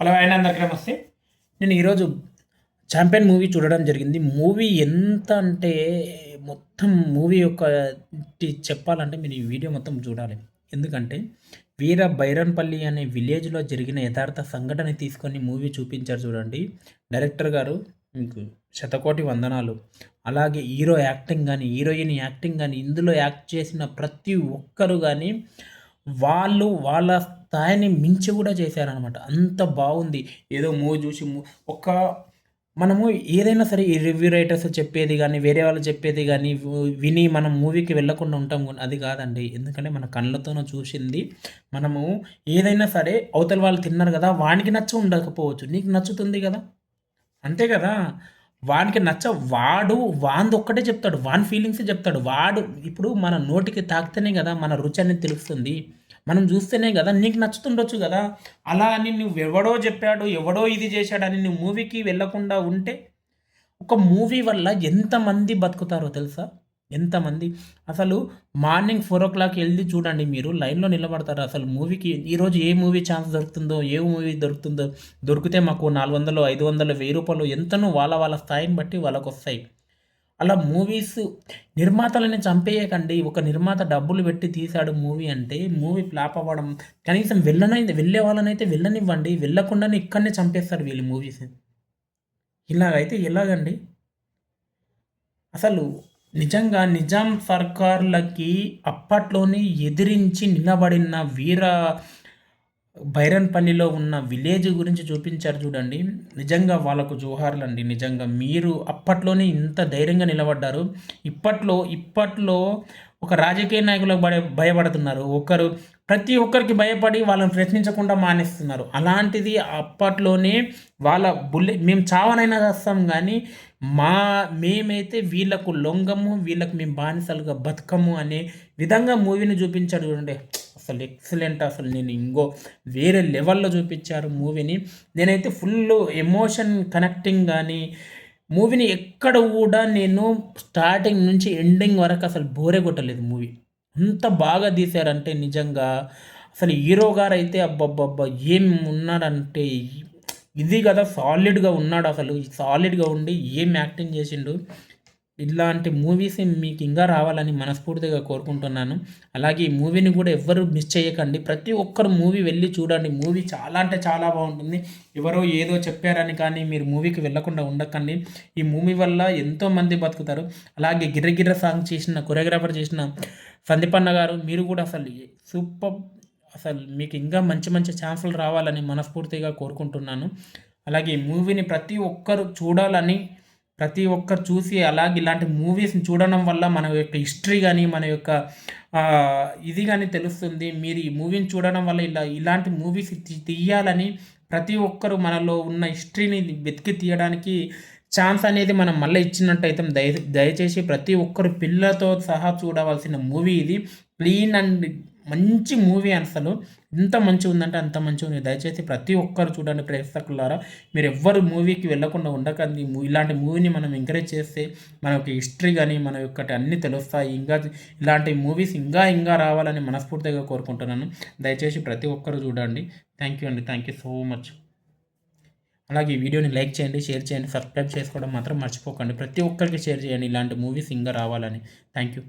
Hello ఆయన అందరికీ నమస్తే. నేను ఈరోజు ఛాంపియన్ మూవీ చూడడం జరిగింది. మూవీ ఎంత అంటే మొత్తం మూవీ యొక్క చెప్పాలంటే మీరు ఈ వీడియో మొత్తం చూడాలి. ఎందుకంటే వీర బైరన్పల్లి అనే విలేజ్లో జరిగిన యథార్థ సంఘటన తీసుకొని మూవీ చూపించారు చూడండి. డైరెక్టర్ గారు మీకు శతకోటి వందనాలు. అలాగే హీరో యాక్టింగ్ కానీ హీరోయిన్ యాక్టింగ్ కానీ ఇందులో యాక్ట్ చేసిన ప్రతి ఒక్కరు కానీ వాళ్ళు వాళ్ళ స్థాయిని మించి కూడా చేశారనమాట అంత బాగుంది. ఏదో మూవీ చూసి మూ- ఒక మనము ఏదైనా సరే ఈ రివ్యూ రైటర్స్ చెప్పేది కానీ వేరే వాళ్ళు చెప్పేది కానీ విని మనం మూవీకి వెళ్ళకుండా ఉంటాం అది కాదండి. ఎందుకంటే మన కళ్ళతోనూ చూసింది. మనము ఏదైనా సరే అవతల వాళ్ళు తిన్నారు కదా వానికి నచ్చ ఉండకపోవచ్చు. నీకు నచ్చుతుంది కదా? అంతే కదా? వానికి నచ్చ వాడు వాంది ఒక్కటే చెప్తాడు. వాని ఫీలింగ్స్ చెప్తాడు. వాడు ఇప్పుడు మన నోటికి తాకితేనే కదా మన రుచి అనేది తెలుస్తుంది. మనం చూస్తేనే కదా నీకు నచ్చుతుండొచ్చు కదా. అలా అని నువ్వు ఎవడో చెప్పాడు ఎవడో ఇది చేశాడని నువ్వు మూవీకి వెళ్ళకుండా ఉంటే ఒక మూవీ వల్ల ఎంతమంది బతుకుతారో తెలుసా? ఎంతమంది? అసలు మార్నింగ్ ఫోర్ ఓ క్లాక్ వెళ్ళి చూడండి మీరు లైన్లో నిలబడతారు. అసలు మూవీకి ఈరోజు ఏ మూవీ ఛాన్స్ దొరుకుతుందో ఏ మూవీ దొరుకుతుందో దొరికితే మాకు నాలుగు వందలు ఐదు వందలు వెయ్యి రూపాయలు ఎంతనో వాళ్ళ వాళ్ళ స్థాయిని బట్టి వాళ్ళకు వస్తాయి అలా మూవీస్ నిర్మాతలని చంపేయకండి. ఒక నిర్మాత డబ్బులు పెట్టి తీశాడు మూవీ అంటే మూవీ ఫ్లాప్ అవ్వడం కనీసం వెళ్ళనైతే వెళ్ళే వాళ్ళనైతే వెళ్ళనివ్వండి. వెళ్ళకుండానే ఇక్కడనే చంపేస్తారు వీళ్ళు మూవీస్. ఇలాగైతే ఎలాగండి? అసలు నిజంగా నిజాం సర్కార్లకి అప్పట్లోనే ఎదిరించి నిలబడిన వీర బైరన్పల్లిలో ఉన్న విలేజ్ గురించి చూపించారు చూడండి. నిజంగా వాళ్ళకు జోహార్లు అండి నిజంగా మీరు అప్పట్లోనే ఇంత ధైర్యంగా నిలబడ్డారు. ఇప్పట్లో ఇప్పట్లో ఒక రాజకీయ నాయకులకు భయ భయపడుతున్నారు. ఒకరు ప్రతి ఒక్కరికి భయపడి వాళ్ళని ప్రశ్నించకుండా మానేస్తున్నారు. అలాంటిది అప్పట్లోనే వాళ్ళ బుల్లె మేము చావనైనా వస్తాం కానీ మా మేమైతే వీళ్ళకు లొంగము వీళ్ళకు మేము బానిసలుగా బతకము అనే విధంగా మూవీని చూపించాడు చూడండి. అసలు ఎక్సలెంట్ అసలు నేను ఇంకో వేరే లెవెల్లో చూపించారు మూవీని. నేనైతే ఫుల్ ఎమోషన్ కనెక్టింగ్ కానీ మూవీని ఎక్కడ కూడా నేను స్టార్టింగ్ నుంచి ఎండింగ్ వరకు అసలు బోరే కొట్టలేదు మూవీ. అంత బాగా తీశారంటే నిజంగా అసలు హీరో గారు అయితే అబ్బబ్బబ్బా ఏం ఉన్నాడంటే ఇది కదా సాలిడ్గా ఉన్నాడు అసలు. సాలిడ్గా ఉండి ఏం యాక్టింగ్ చేసిండు. ఇలాంటి మూవీస్ మీకు ఇంకా రావాలని మనస్ఫూర్తిగా కోరుకుంటున్నాను. అలాగే ఈ మూవీని కూడా ఎవ్వరు మిస్ చేయకండి. ప్రతి ఒక్కరు మూవీ వెళ్ళి చూడండి. మూవీ చాలా అంటే చాలా బాగుంటుంది. ఎవరో ఏదో చెప్పారని కానీ మీరు మూవీకి వెళ్ళకుండా ఉండకండి. ఈ మూవీ వల్ల ఎంతోమంది బతుకుతారు. అలాగే గిర్రగిర్ర సాంగ్ చేసిన కొరియోగ్రాఫర్ చేసిన సందీపన్న గారు మీరు కూడా అసలు సూపర్ అసలు మీకు ఇంకా మంచి మంచి ఛాన్సులు రావాలని మనస్ఫూర్తిగా కోరుకుంటున్నాను. అలాగే ఈ మూవీని ప్రతి ఒక్కరు చూడాలని ప్రతి ఒక్కరు చూసి అలాగే ఇలాంటి మూవీస్ని చూడడం వల్ల మన యొక్క హిస్టరీ కానీ మన యొక్క ఇది కానీ తెలుస్తుంది. మీరు ఈ మూవీని చూడడం వల్ల ఇలా ఇలాంటి మూవీస్ తీ- తీయాలని ప్రతి ఒక్కరు మనలో ఉన్న హిస్టరీని వెతికి తీయడానికి ఛాన్స్ అనేది మనం మళ్ళీ ఇచ్చినట్టయితే దయ దయచేసి ప్రతి ఒక్కరు పిల్లలతో సహా చూడవలసిన మూవీ ఇది. క్లీన్ అండ్ మంచి మూవీ అసలు. ఎంత మంచి ఉందంటే అంత మంచిగా ఉంది. దయచేసి ప్రతి ఒక్కరు చూడండి ప్రేక్షకులారా. మీరు ఎవ్వరు మూవీకి వెళ్ళకుండా ఉండకండి. ఇలాంటి మూవీని మనం ఎంకరేజ్ చేస్తే మన యొక్క హిస్టరీ కానీ మన యొక్క అన్నీ తెలుస్తాయి. ఇంకా ఇలాంటి మూవీస్ ఇంకా ఇంకా రావాలని మనస్ఫూర్తిగా కోరుకుంటున్నాను. దయచేసి ప్రతి ఒక్కరు చూడండి. థ్యాంక్ యూ అండి. థ్యాంక్ యూ సో మచ్ అలాగే ఈ వీడియోని లైక్ చేయండి షేర్ చేయండి సబ్స్క్రైబ్ చేసుకోవడం మాత్రం మర్చిపోకండి. ప్రతి ఒక్కరికి షేర్ చేయండి. ఇలాంటి మూవీస్ ఇంకా రావాలని. Thank you